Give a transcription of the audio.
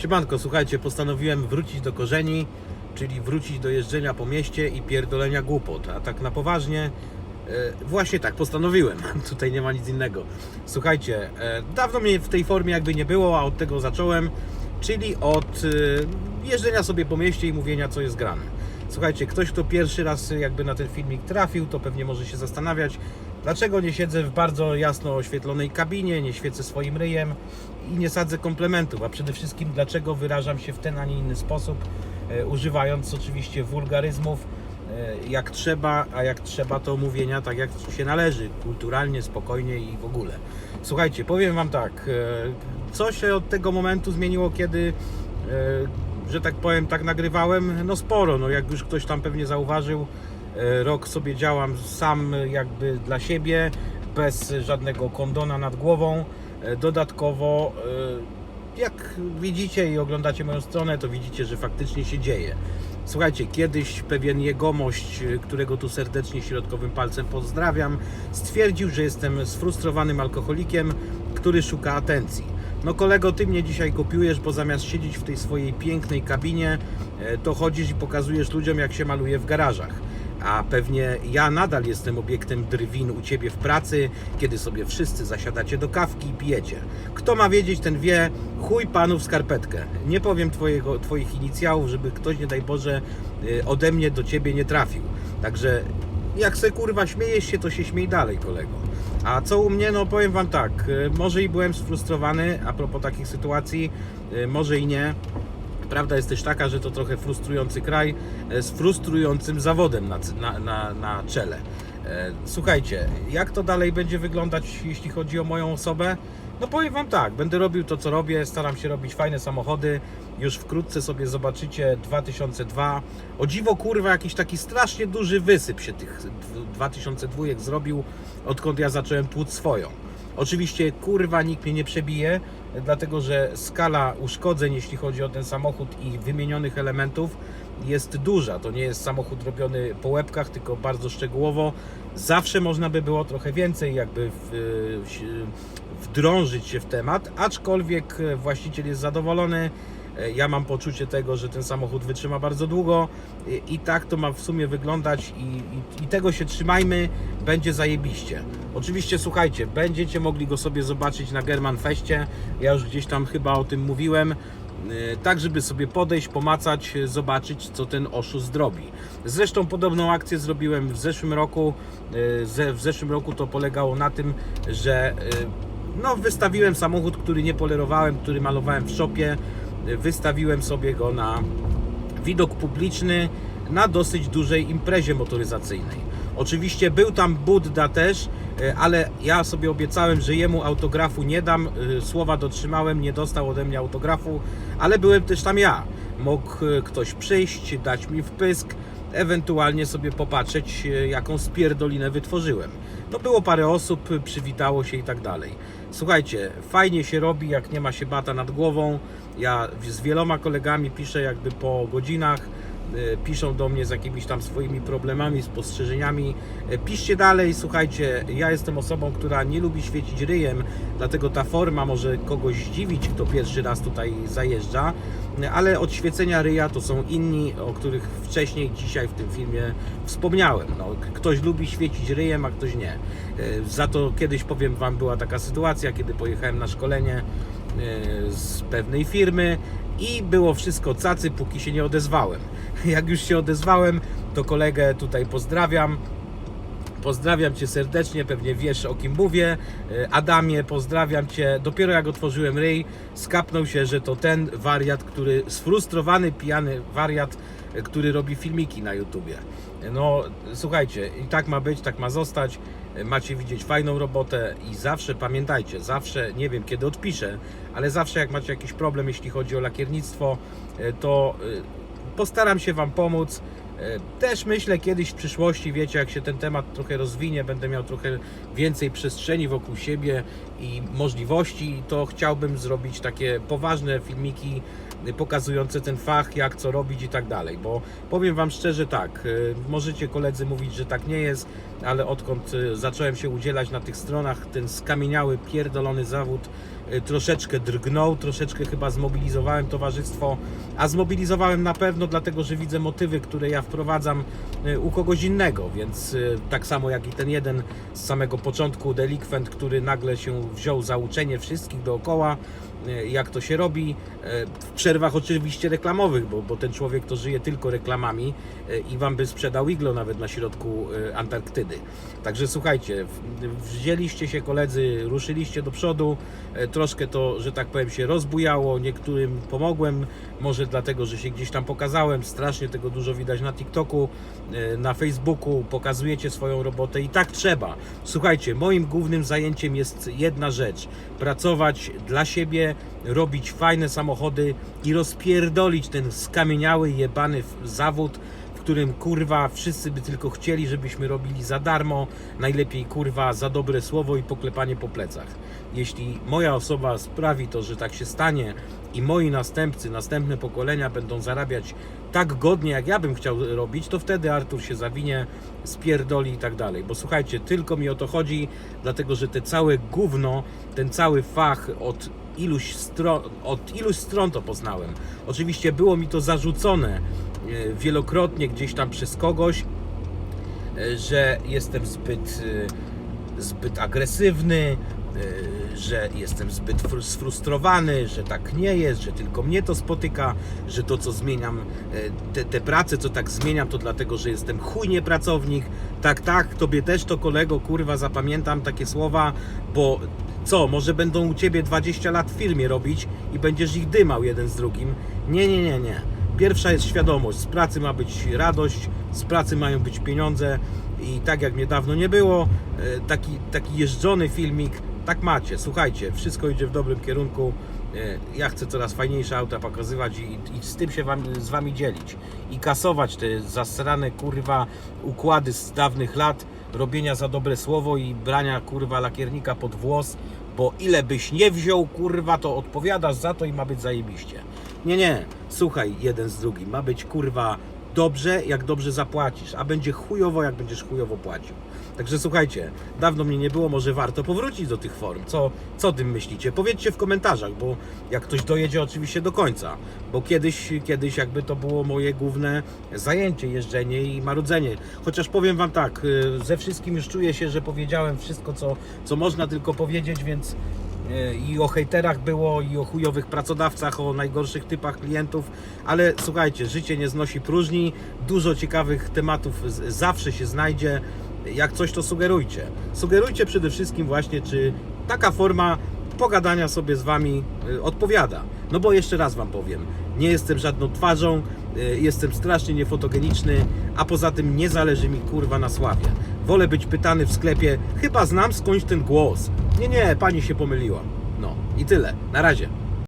Siemanko, słuchajcie, postanowiłem wrócić do korzeni, czyli wrócić do jeżdżenia po mieście i pierdolenia głupot. A tak na poważnie, e, właśnie tak postanowiłem. Tutaj nie ma nic innego. Słuchajcie, e, dawno mnie w tej formie jakby nie było, a od tego zacząłem, czyli od e, jeżdżenia sobie po mieście i mówienia, co jest grane. Słuchajcie, ktoś, kto pierwszy raz jakby na ten filmik trafił, to pewnie może się zastanawiać, dlaczego nie siedzę w bardzo jasno oświetlonej kabinie, nie świecę swoim ryjem i nie sadzę komplementów, a przede wszystkim dlaczego wyrażam się w ten, a nie inny sposób, e, używając oczywiście wulgaryzmów e, jak trzeba, a jak trzeba to mówienia tak jak się należy, kulturalnie, spokojnie i w ogóle. Słuchajcie, powiem Wam tak, e, co się od tego momentu zmieniło, kiedy że tak powiem, tak nagrywałem, no sporo, no jak już ktoś tam pewnie zauważył, rok sobie działam sam jakby dla siebie, bez żadnego kondona nad głową. E, Dodatkowo, e, jak widzicie i oglądacie moją stronę, to widzicie, że faktycznie się dzieje. Słuchajcie, kiedyś pewien jegomość, e, którego tu serdecznie środkowym palcem pozdrawiam, stwierdził, że jestem sfrustrowanym alkoholikiem, który szuka atencji. No kolego, ty mnie dzisiaj kopiujesz, bo zamiast siedzieć w tej swojej pięknej kabinie, e, to chodzisz i pokazujesz ludziom, jak się maluje w garażach. A pewnie ja nadal jestem obiektem drwin u ciebie w pracy, kiedy sobie wszyscy zasiadacie do kawki i pijecie. Kto ma wiedzieć, ten wie, chuj panu w skarpetkę. Nie powiem twojego, twoich inicjałów, żeby ktoś, nie daj Boże, y, ode mnie do ciebie nie trafił. Także jak se kurwa śmiejesz się, to się śmiej dalej, kolego. A co u mnie, no powiem wam tak, y, może i byłem sfrustrowany a propos takich sytuacji, y, może i nie. Prawda jest też taka, że to trochę frustrujący kraj e, z frustrującym zawodem na, na, na, na czele. E, Słuchajcie, jak to dalej będzie wyglądać, jeśli chodzi o moją osobę? No powiem Wam tak, będę robił to, co robię, staram się robić fajne samochody. Już wkrótce sobie zobaczycie 2002. O dziwo, kurwa, jakiś taki strasznie duży wysyp się tych 2002 zrobił, odkąd ja zacząłem tłuc swoją. Oczywiście kurwa nikt mnie nie przebije, dlatego że skala uszkodzeń, jeśli chodzi o ten samochód i wymienionych elementów, jest duża. To nie jest samochód robiony po łebkach, tylko bardzo szczegółowo. Zawsze można by było trochę więcej, jakby w, w, wdrążyć się w temat, aczkolwiek właściciel jest zadowolony. Ja mam poczucie tego, że ten samochód wytrzyma bardzo długo i, tak to ma w sumie wyglądać i, i, i tego się trzymajmy, będzie zajebiście. Oczywiście słuchajcie, będziecie mogli go sobie zobaczyć na German Feście, ja już gdzieś tam chyba o tym mówiłem, Yy, tak żeby sobie podejść, pomacać, zobaczyć co ten oszust zrobi. Zresztą podobną akcję zrobiłem w zeszłym roku, ze- w zeszłym roku to polegało na tym, że no, wystawiłem samochód, który nie polerowałem, który malowałem w shopie. Wystawiłem sobie go na widok publiczny na dosyć dużej imprezie motoryzacyjnej. Oczywiście był tam Budda też, e, ale ja sobie obiecałem, że jemu autografu nie dam. e, Słowa dotrzymałem, nie dostał ode mnie autografu, ale byłem też tam ja. Mógł e, ktoś przyjść, dać mi wpysk, ewentualnie sobie popatrzeć, e, jaką spierdolinę wytworzyłem. No było parę osób, przywitało się i tak dalej. Słuchajcie, fajnie się robi, jak nie ma się bata nad głową. Ja z wieloma kolegami piszę jakby po godzinach piszą do mnie z jakimiś tam swoimi problemami, spostrzeżeniami. E, Piszcie dalej, słuchajcie, ja jestem osobą, która nie lubi świecić ryjem, dlatego ta forma może kogoś zdziwić, kto pierwszy raz tutaj zajeżdża, e, ale od świecenia ryja to są inni, o których wcześniej dzisiaj w tym filmie wspomniałem. No, ktoś lubi świecić ryjem, a ktoś nie. E, Za to kiedyś powiem Wam, była taka sytuacja, kiedy pojechałem na szkolenie e, z pewnej firmy i było wszystko cacy, póki się nie odezwałem. Jak już się odezwałem, to kolegę tutaj pozdrawiam. Pozdrawiam Cię serdecznie, pewnie wiesz o kim mówię. E, Adamie, pozdrawiam Cię. Dopiero jak otworzyłem ryj, skapnął się, że to ten wariat, który, sfrustrowany, pijany wariat, e, który robi filmiki na YouTubie. E, No, słuchajcie, i tak ma być, tak ma zostać. Macie widzieć fajną robotę i zawsze pamiętajcie, zawsze, nie wiem kiedy odpiszę, ale zawsze jak macie jakiś problem, jeśli chodzi o lakiernictwo, e, to e, postaram się Wam pomóc. E, Też myślę kiedyś w przyszłości, wiecie, jak się ten temat trochę rozwinie, będę miał trochę więcej przestrzeni wokół siebie i możliwości, to chciałbym zrobić takie poważne filmiki pokazujące ten fach, jak co robić i tak dalej. Bo powiem Wam szczerze tak, możecie koledzy mówić, że tak nie jest, ale odkąd y, zacząłem się udzielać na tych stronach, ten skamieniały, pierdolony zawód y, troszeczkę drgnął, troszeczkę chyba zmobilizowałem towarzystwo, a zmobilizowałem na pewno dlatego, że widzę motywy, które ja wprowadzam y, u kogoś innego, więc tak samo jak i ten jeden z samego początku delikwent, który nagle się wziął za uczenie wszystkich dookoła, jak to się robi, y, w przerwach oczywiście reklamowych, bo, bo ten człowiek to żyje tylko reklamami y, i wam by sprzedał iglo nawet na środku Antarktydy. Także słuchajcie, wzięliście się koledzy, ruszyliście do przodu, e, troszkę to, że tak powiem, się rozbujało, niektórym pomogłem, może dlatego, że się gdzieś tam pokazałem, strasznie tego dużo widać na TikToku, e, na Facebooku, pokazujecie swoją robotę i tak trzeba. Słuchajcie, moim głównym zajęciem jest jedna rzecz, pracować dla siebie, robić fajne samochody i rozpierdolić ten skamieniały, jebany zawód, w którym kurwa wszyscy by tylko chcieli, żebyśmy robili za darmo, najlepiej kurwa za dobre słowo i poklepanie po plecach. Jeśli moja osoba sprawi to, że tak się stanie i moi następcy, następne pokolenia będą zarabiać tak godnie, jak ja bym chciał robić, to wtedy Artur się zawinie, spierdoli i tak dalej. Bo słuchajcie, tylko mi o to chodzi, dlatego że te całe gówno, ten cały fach od iluś stron, od iluś stron to poznałem. Oczywiście było mi to zarzucone e, wielokrotnie gdzieś tam przez kogoś, e, że jestem zbyt, e, zbyt agresywny, że jestem zbyt fr- sfrustrowany, że tak nie jest, że tylko mnie to spotyka, że to co zmieniam, te, te prace co tak zmieniam to dlatego, że jestem chujnie pracownik. Tak, tak, tobie też to kolego, kurwa, zapamiętam takie słowa, bo co, może będą u ciebie 20 lat w firmie robić i będziesz ich dymał jeden z drugim? Nie, nie, nie, nie. Pierwsza jest świadomość, z pracy ma być radość, z pracy mają być pieniądze i tak jak mnie dawno nie było, e, taki, taki jeżdżony filmik, tak macie, słuchajcie, wszystko idzie w dobrym kierunku, E, ja chcę coraz fajniejsze auta pokazywać i, i z tym się wam, z wami dzielić. I kasować te zasrane kurwa układy z dawnych lat, robienia za dobre słowo i brania kurwa lakiernika pod włos, bo ile byś nie wziął kurwa, to odpowiadasz za to i ma być zajebiście. Nie, nie, słuchaj jeden z drugim, ma być kurwa dobrze, jak dobrze zapłacisz, a będzie chujowo, jak będziesz chujowo płacił. Także słuchajcie, dawno mnie nie było, może warto powrócić do tych form. Co, co o tym myślicie? Powiedzcie w komentarzach, bo jak ktoś dojedzie oczywiście do końca, bo kiedyś, kiedyś jakby to było moje główne zajęcie, jeżdżenie i marudzenie. Chociaż powiem Wam tak, y, ze wszystkim już czuję się, że powiedziałem wszystko, co, co można tylko powiedzieć, więc y, i o hejterach było, i o chujowych pracodawcach, o najgorszych typach klientów, ale słuchajcie, życie nie znosi próżni, dużo ciekawych tematów zawsze się znajdzie. Jak coś, to sugerujcie. Sugerujcie przede wszystkim właśnie, czy taka forma pogadania sobie z Wami y, odpowiada. No bo jeszcze raz Wam powiem, nie jestem żadną twarzą, y, jestem strasznie niefotogeniczny, a poza tym nie zależy mi kurwa na sławie. Wolę być pytany w sklepie, chyba znam skądś ten głos. Nie, nie, pani się pomyliła. No i tyle. Na razie.